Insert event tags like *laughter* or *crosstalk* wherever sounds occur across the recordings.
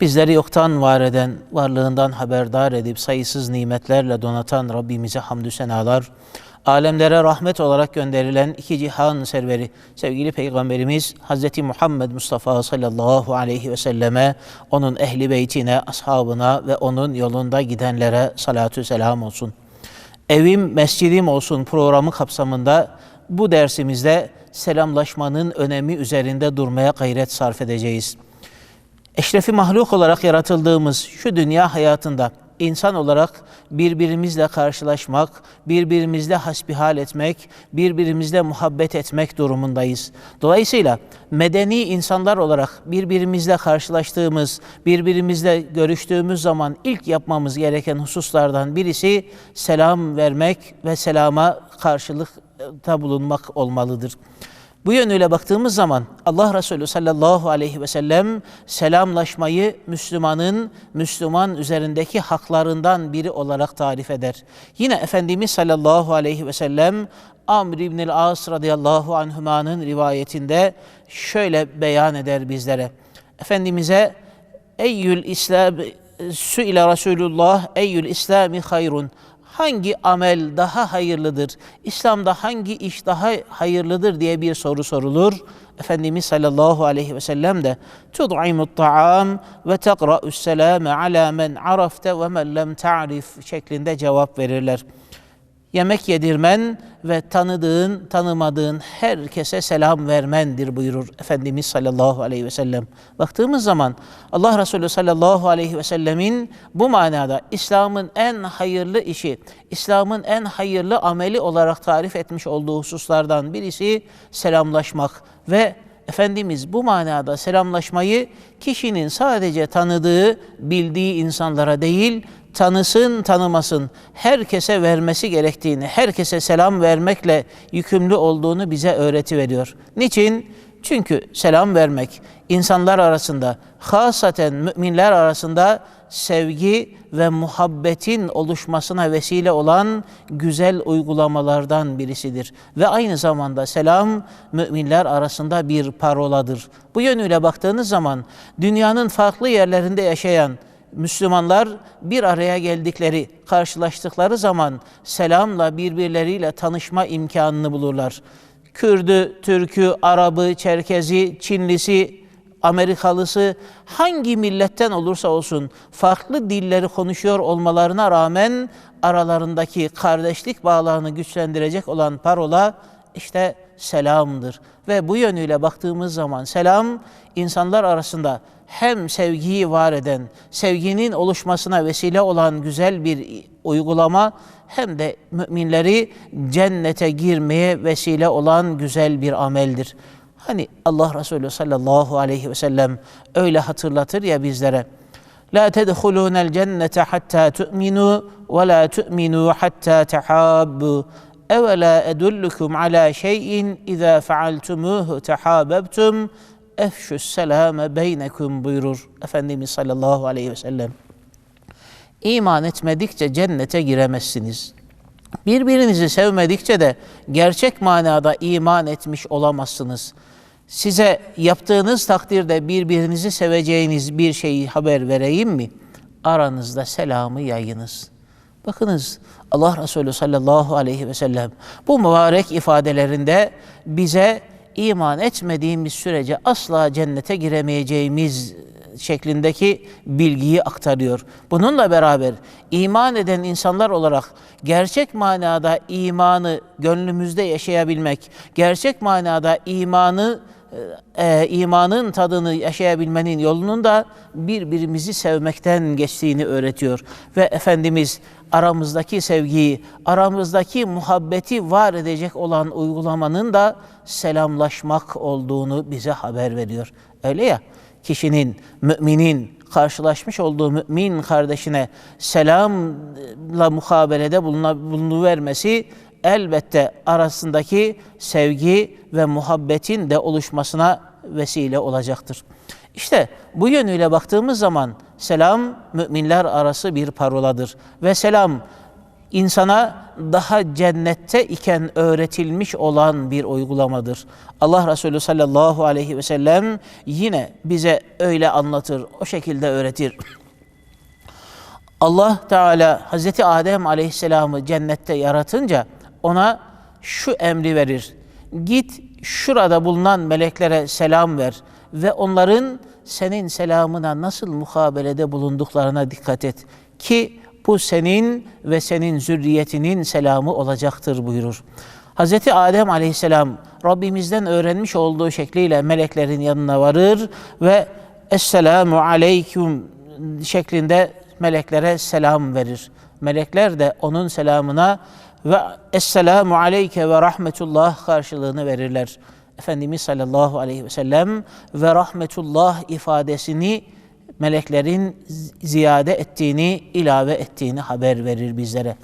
Bizleri yoktan var eden, varlığından haberdar edip sayısız nimetlerle donatan Rabbimize hamdü senalar. Alemlere rahmet olarak gönderilen iki cihan serveri, sevgili Peygamberimiz Hz. Muhammed Mustafa sallallahu aleyhi ve selleme, onun ehli beytine, ashabına ve onun yolunda gidenlere salatü selam olsun. Evim mescidim olsun programı kapsamında bu dersimizde selamlaşmanın önemi üzerinde durmaya gayret sarf edeceğiz. Eşrefi mahluk olarak yaratıldığımız şu dünya hayatında insan olarak birbirimizle karşılaşmak, birbirimizle hasbihal etmek, birbirimizle muhabbet etmek durumundayız. Dolayısıyla medeni insanlar olarak birbirimizle karşılaştığımız, birbirimizle görüştüğümüz zaman ilk yapmamız gereken hususlardan birisi selam vermek ve selama karşılıkta bulunmak olmalıdır. Bu yönüyle baktığımız zaman Allah Resulü sallallahu aleyhi ve sellem selamlaşmayı Müslümanın Müslüman üzerindeki haklarından biri olarak tarif eder. Yine Efendimiz sallallahu aleyhi ve sellem Amr İbnül As radıyallahu anhümanın rivayetinde şöyle beyan eder bizlere. Efendimiz'e Eyyül İslam Sü'ile Resulullah Eyyül İslami hayrun hangi amel daha hayırlıdır? İslam'da hangi iş daha hayırlıdır diye bir soru sorulur. Efendimiz sallallahu aleyhi ve sellem de tud'imut ta'am ve teqra'us selame ala men arafte ve men lem ta'rif şeklinde cevap verirler yemek yedirmen ve tanıdığın, tanımadığın herkese selam vermendir buyurur Efendimiz sallallahu aleyhi ve sellem. Baktığımız zaman Allah Resulü sallallahu aleyhi ve sellemin bu manada İslam'ın en hayırlı işi, İslam'ın en hayırlı ameli olarak tarif etmiş olduğu hususlardan birisi selamlaşmak ve Efendimiz bu manada selamlaşmayı kişinin sadece tanıdığı, bildiği insanlara değil, tanısın tanımasın herkese vermesi gerektiğini, herkese selam vermekle yükümlü olduğunu bize öğreti veriyor. Niçin? Çünkü selam vermek insanlar arasında, hasaten müminler arasında sevgi ve muhabbetin oluşmasına vesile olan güzel uygulamalardan birisidir. Ve aynı zamanda selam müminler arasında bir paroladır. Bu yönüyle baktığınız zaman dünyanın farklı yerlerinde yaşayan Müslümanlar bir araya geldikleri, karşılaştıkları zaman selamla birbirleriyle tanışma imkanını bulurlar. Kürdü, Türkü, Arabı, Çerkezi, Çinlisi, Amerikalısı hangi milletten olursa olsun farklı dilleri konuşuyor olmalarına rağmen aralarındaki kardeşlik bağlarını güçlendirecek olan parola işte selamdır. Ve bu yönüyle baktığımız zaman selam insanlar arasında hem sevgiyi var eden, sevginin oluşmasına vesile olan güzel bir uygulama hem de müminleri cennete girmeye vesile olan güzel bir ameldir. Hani Allah Resulü sallallahu aleyhi ve sellem öyle hatırlatır ya bizlere. La tedhulunel cennete hatta tu'minu ve la tu'minu hatta tehabbu. Evela edullukum ala şeyin iza fealtumuhu tehabbebtum efşü selame beynekum buyurur Efendimiz sallallahu aleyhi ve sellem. İman etmedikçe cennete giremezsiniz. Birbirinizi sevmedikçe de gerçek manada iman etmiş olamazsınız. Size yaptığınız takdirde birbirinizi seveceğiniz bir şeyi haber vereyim mi? Aranızda selamı yayınız. Bakınız Allah Resulü sallallahu aleyhi ve sellem bu mübarek ifadelerinde bize iman etmediğimiz sürece asla cennete giremeyeceğimiz şeklindeki bilgiyi aktarıyor. Bununla beraber iman eden insanlar olarak gerçek manada imanı gönlümüzde yaşayabilmek, gerçek manada imanı e, imanın tadını yaşayabilmenin yolunun da birbirimizi sevmekten geçtiğini öğretiyor. Ve Efendimiz aramızdaki sevgiyi, aramızdaki muhabbeti var edecek olan uygulamanın da selamlaşmak olduğunu bize haber veriyor. Öyle ya, kişinin, müminin karşılaşmış olduğu mümin kardeşine selamla mukabelede bulunuvermesi elbette arasındaki sevgi ve muhabbetin de oluşmasına vesile olacaktır. İşte bu yönüyle baktığımız zaman selam müminler arası bir paroladır. Ve selam insana daha cennette iken öğretilmiş olan bir uygulamadır. Allah Resulü sallallahu aleyhi ve sellem yine bize öyle anlatır, o şekilde öğretir. Allah Teala Hazreti Adem Aleyhisselam'ı cennette yaratınca ona şu emri verir. Git şurada bulunan meleklere selam ver ve onların senin selamına nasıl mukabelede bulunduklarına dikkat et ki bu senin ve senin zürriyetinin selamı olacaktır buyurur. Hazreti Adem Aleyhisselam Rabbimizden öğrenmiş olduğu şekliyle meleklerin yanına varır ve Esselamu Aleyküm şeklinde meleklere selam verir. Melekler de onun selamına ve Esselamu Aleyke ve Rahmetullah karşılığını verirler. Efendimiz sallallahu aleyhi ve sellem ve rahmetullah ifadesini meleklerin ziyade ettiğini, ilave ettiğini haber verir bizlere.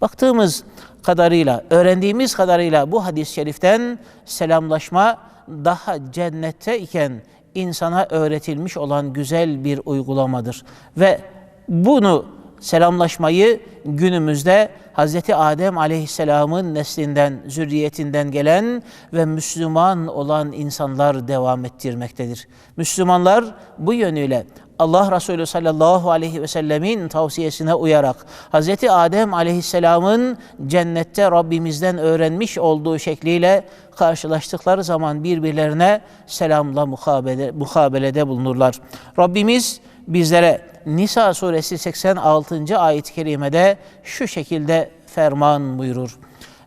Baktığımız kadarıyla, öğrendiğimiz kadarıyla bu hadis-i şeriften selamlaşma daha cennette iken insana öğretilmiş olan güzel bir uygulamadır. Ve bunu selamlaşmayı günümüzde Hz. Adem aleyhisselamın neslinden, zürriyetinden gelen ve Müslüman olan insanlar devam ettirmektedir. Müslümanlar bu yönüyle Allah Resulü sallallahu aleyhi ve sellemin tavsiyesine uyarak Hz. Adem aleyhisselamın cennette Rabbimizden öğrenmiş olduğu şekliyle karşılaştıkları zaman birbirlerine selamla mukabele, mukabelede bulunurlar. Rabbimiz bizlere Nisa suresi 86. ayet-i kerimede şu şekilde ferman buyurur.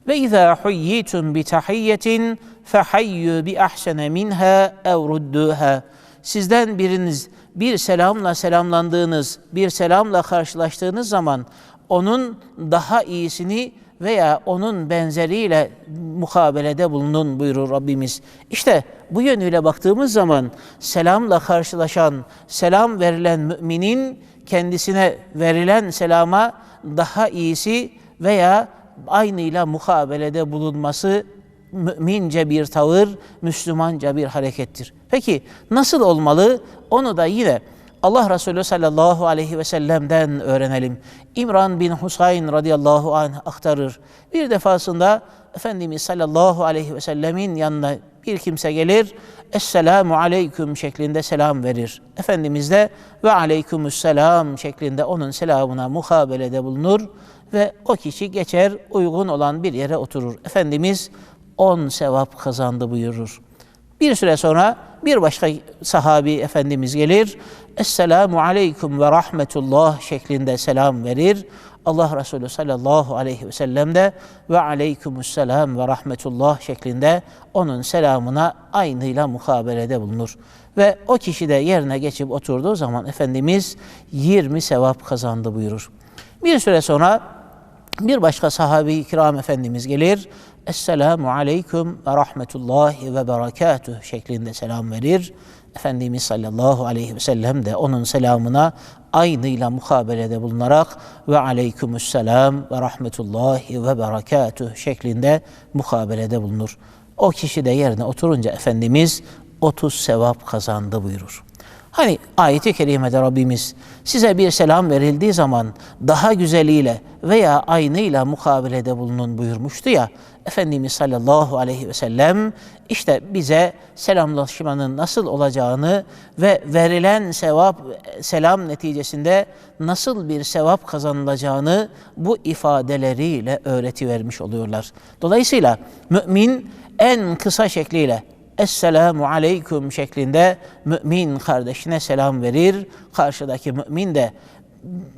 Ve izâ huyyitum bi tahiyyetin fehayyu bi ahsene minha ev. Sizden biriniz bir selamla selamlandığınız, bir selamla karşılaştığınız zaman onun daha iyisini veya onun benzeriyle mukabelede bulunun buyurur Rabbimiz. İşte bu yönüyle baktığımız zaman selamla karşılaşan, selam verilen müminin kendisine verilen selama daha iyisi veya aynıyla mukabelede bulunması mümince bir tavır, Müslümanca bir harekettir. Peki nasıl olmalı? Onu da yine Allah Resulü sallallahu aleyhi ve sellem'den öğrenelim. İmran bin Husayn radıyallahu anh aktarır. Bir defasında Efendimiz sallallahu aleyhi ve sellemin yanına bir kimse gelir, Esselamu aleyküm şeklinde selam verir. Efendimiz de ve aleykümüsselam şeklinde onun selamına muhabelede bulunur ve o kişi geçer uygun olan bir yere oturur. Efendimiz on sevap kazandı buyurur. Bir süre sonra bir başka sahabi efendimiz gelir. Esselamu aleyküm ve rahmetullah şeklinde selam verir. Allah Resulü sallallahu aleyhi ve sellem de ve aleykümüsselam ve rahmetullah şeklinde onun selamına aynıyla mukabelede bulunur. Ve o kişi de yerine geçip oturduğu zaman Efendimiz 20 sevap kazandı buyurur. Bir süre sonra bir başka sahabi kiram efendimiz gelir. Esselamu aleyküm ve rahmetullahi ve berekatuh şeklinde selam verir. Efendimiz sallallahu aleyhi ve sellem de onun selamına aynıyla mukabelede bulunarak ve aleykümüsselam ve rahmetullahi ve berekatuh şeklinde mukabelede bulunur. O kişi de yerine oturunca Efendimiz 30 sevap kazandı buyurur. Hani ayeti kerimede Rabbimiz size bir selam verildiği zaman daha güzeliyle veya aynıyla mukabelede bulunun buyurmuştu ya. Efendimiz sallallahu aleyhi ve sellem işte bize selamlaşmanın nasıl olacağını ve verilen sevap selam neticesinde nasıl bir sevap kazanılacağını bu ifadeleriyle öğreti vermiş oluyorlar. Dolayısıyla mümin en kısa şekliyle Esselamu aleyküm şeklinde mümin kardeşine selam verir. Karşıdaki mümin de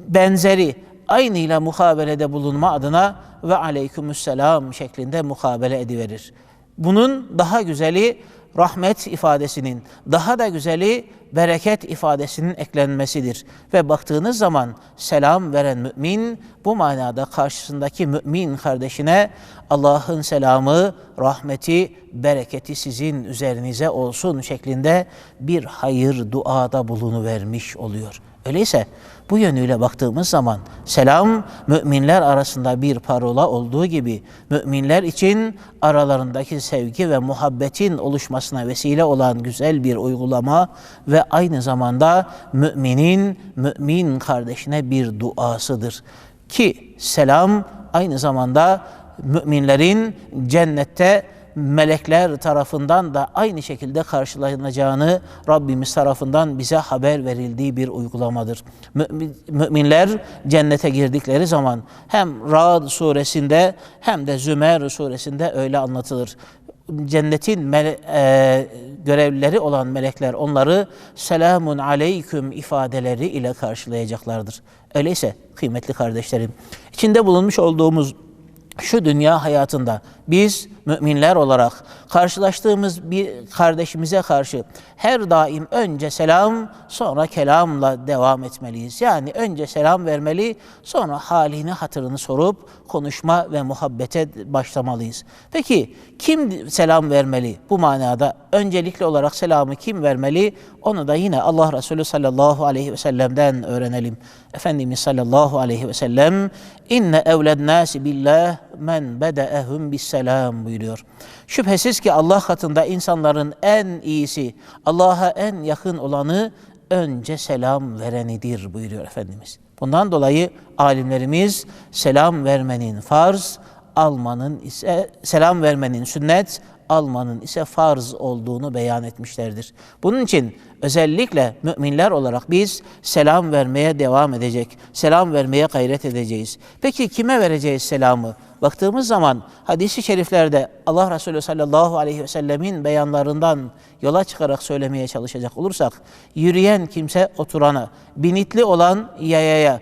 benzeri aynıyla mukabelede bulunma adına ve aleykümüsselam şeklinde mukabele ediverir. Bunun daha güzeli rahmet ifadesinin, daha da güzeli bereket ifadesinin eklenmesidir. Ve baktığınız zaman selam veren mümin bu manada karşısındaki mümin kardeşine Allah'ın selamı, rahmeti, bereketi sizin üzerinize olsun şeklinde bir hayır duada bulunu vermiş oluyor. Öyleyse bu yönüyle baktığımız zaman selam müminler arasında bir parola olduğu gibi müminler için aralarındaki sevgi ve muhabbetin oluşmasına vesile olan güzel bir uygulama ve aynı zamanda müminin mümin kardeşine bir duasıdır. Ki selam aynı zamanda müminlerin cennette melekler tarafından da aynı şekilde karşılanacağını Rabbimiz tarafından bize haber verildiği bir uygulamadır. Müminler cennete girdikleri zaman hem Ra'd suresinde hem de Zümer suresinde öyle anlatılır cennetin mele, e, görevlileri olan melekler onları selamun aleyküm ifadeleri ile karşılayacaklardır. Öyleyse kıymetli kardeşlerim, içinde bulunmuş olduğumuz şu dünya hayatında biz müminler olarak karşılaştığımız bir kardeşimize karşı her daim önce selam sonra kelamla devam etmeliyiz. Yani önce selam vermeli sonra halini hatırını sorup konuşma ve muhabbete başlamalıyız. Peki kim selam vermeli bu manada? Öncelikli olarak selamı kim vermeli? Onu da yine Allah Resulü sallallahu aleyhi ve sellem'den öğrenelim. Efendimiz sallallahu aleyhi ve sellem inne evled nasi billah men bede'ehum bis selam buyuruyor. Şüphesiz ki Allah katında insanların en iyisi, Allah'a en yakın olanı önce selam verenidir buyuruyor Efendimiz. Bundan dolayı alimlerimiz selam vermenin farz, almanın ise selam vermenin sünnet, almanın ise farz olduğunu beyan etmişlerdir. Bunun için özellikle müminler olarak biz selam vermeye devam edecek, selam vermeye gayret edeceğiz. Peki kime vereceğiz selamı? Baktığımız zaman hadisi şeriflerde Allah Resulü sallallahu aleyhi ve sellemin beyanlarından yola çıkarak söylemeye çalışacak olursak, yürüyen kimse oturana, binitli olan yayaya,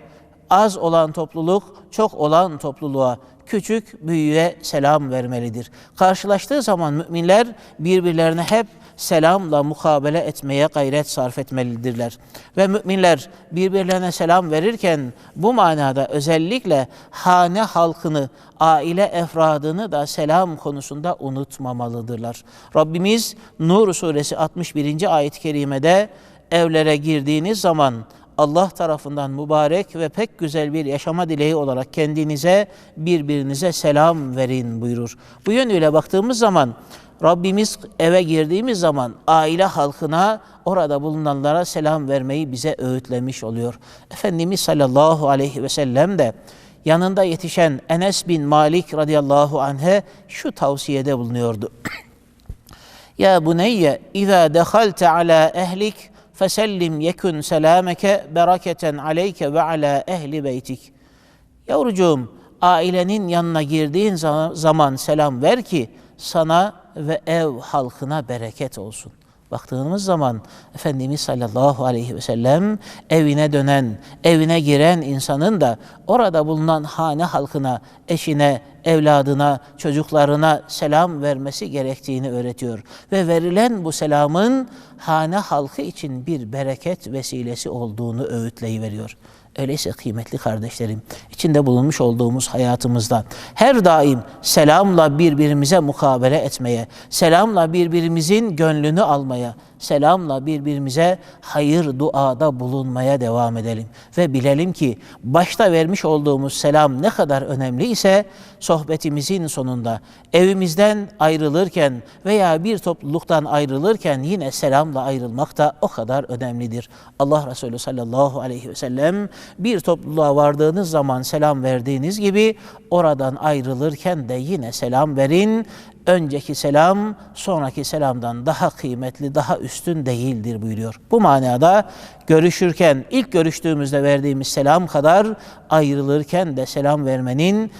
az olan topluluk çok olan topluluğa, küçük büyüğe selam vermelidir. Karşılaştığı zaman müminler birbirlerine hep selamla mukabele etmeye gayret sarf etmelidirler. Ve müminler birbirlerine selam verirken bu manada özellikle hane halkını, aile efradını da selam konusunda unutmamalıdırlar. Rabbimiz Nur suresi 61. ayet-i kerimede evlere girdiğiniz zaman Allah tarafından mübarek ve pek güzel bir yaşama dileği olarak kendinize birbirinize selam verin buyurur. Bu yönüyle baktığımız zaman Rabbimiz eve girdiğimiz zaman aile halkına orada bulunanlara selam vermeyi bize öğütlemiş oluyor. Efendimiz sallallahu aleyhi ve sellem de yanında yetişen Enes bin Malik radıyallahu anh'e şu tavsiyede bulunuyordu. *clears throat* ya buneyye izâ dehalte ala ehlik fesellim yekun selameke bereketen aleyke ve ala ehli beytik. Yavrucuğum ailenin yanına girdiğin zaman selam ver ki sana ve ev halkına bereket olsun. Baktığımız zaman Efendimiz sallallahu aleyhi ve sellem evine dönen, evine giren insanın da orada bulunan hane halkına, eşine, evladına, çocuklarına selam vermesi gerektiğini öğretiyor. Ve verilen bu selamın hane halkı için bir bereket vesilesi olduğunu öğütleyiveriyor. Öyleyse kıymetli kardeşlerim, içinde bulunmuş olduğumuz hayatımızda her daim selamla birbirimize mukabele etmeye, selamla birbirimizin gönlünü almaya, selamla birbirimize hayır duada bulunmaya devam edelim. Ve bilelim ki başta vermiş olduğumuz selam ne kadar önemli ise sohbetimizin sonunda evimizden ayrılırken veya bir topluluktan ayrılırken yine selamla ayrılmak da o kadar önemlidir. Allah Resulü sallallahu aleyhi ve sellem bir topluluğa vardığınız zaman selam verdiğiniz gibi oradan ayrılırken de yine selam verin önceki selam sonraki selamdan daha kıymetli, daha üstün değildir buyuruyor. Bu manada görüşürken ilk görüştüğümüzde verdiğimiz selam kadar ayrılırken de selam vermenin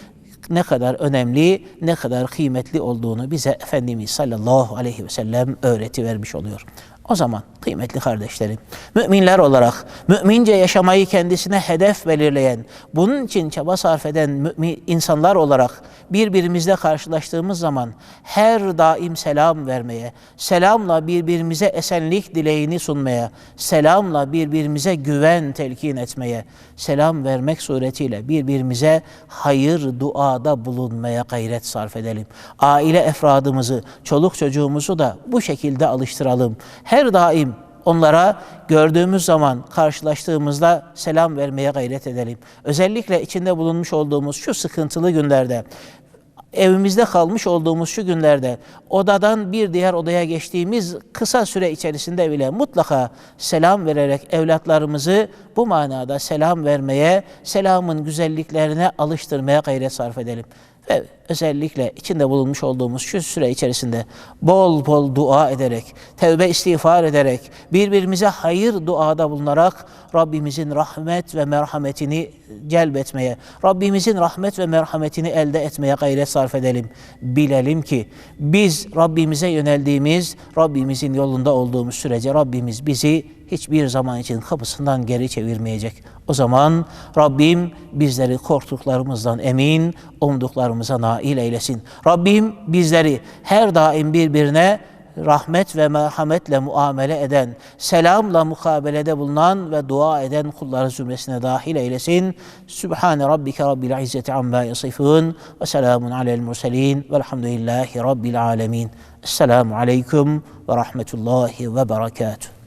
ne kadar önemli, ne kadar kıymetli olduğunu bize Efendimiz sallallahu aleyhi ve sellem öğreti vermiş oluyor. O zaman kıymetli kardeşlerim, müminler olarak mümince yaşamayı kendisine hedef belirleyen, bunun için çaba sarf eden mümin insanlar olarak birbirimizle karşılaştığımız zaman her daim selam vermeye, selamla birbirimize esenlik dileğini sunmaya, selamla birbirimize güven telkin etmeye, selam vermek suretiyle birbirimize hayır duada bulunmaya gayret sarf edelim. Aile efradımızı, çoluk çocuğumuzu da bu şekilde alıştıralım. Her daim onlara gördüğümüz zaman karşılaştığımızda selam vermeye gayret edelim. Özellikle içinde bulunmuş olduğumuz şu sıkıntılı günlerde evimizde kalmış olduğumuz şu günlerde odadan bir diğer odaya geçtiğimiz kısa süre içerisinde bile mutlaka selam vererek evlatlarımızı bu manada selam vermeye, selamın güzelliklerine alıştırmaya gayret sarf edelim. Ve özellikle içinde bulunmuş olduğumuz şu süre içerisinde bol bol dua ederek, tevbe istiğfar ederek, birbirimize hayır duada bulunarak Rabbimizin rahmet ve merhametini celbetmeye, Rabbimizin rahmet ve merhametini elde etmeye gayret sarf edelim. Bilelim ki biz Rabbimize yöneldiğimiz, Rabbimizin yolunda olduğumuz sürece Rabbimiz bizi hiçbir zaman için kapısından geri çevirmeyecek. O zaman Rabbim bizleri korktuklarımızdan emin, umduklarımıza nail eylesin. Rabbim bizleri her daim birbirine rahmet ve merhametle muamele eden, selamla mukabelede bulunan ve dua eden kulları zümresine dahil eylesin. Sübhane Rabbike Rabbil İzzeti Amma yasifun ve selamun alel murselin velhamdülillahi Rabbil alemin. Esselamu aleyküm ve rahmetullahi ve berekatuhu.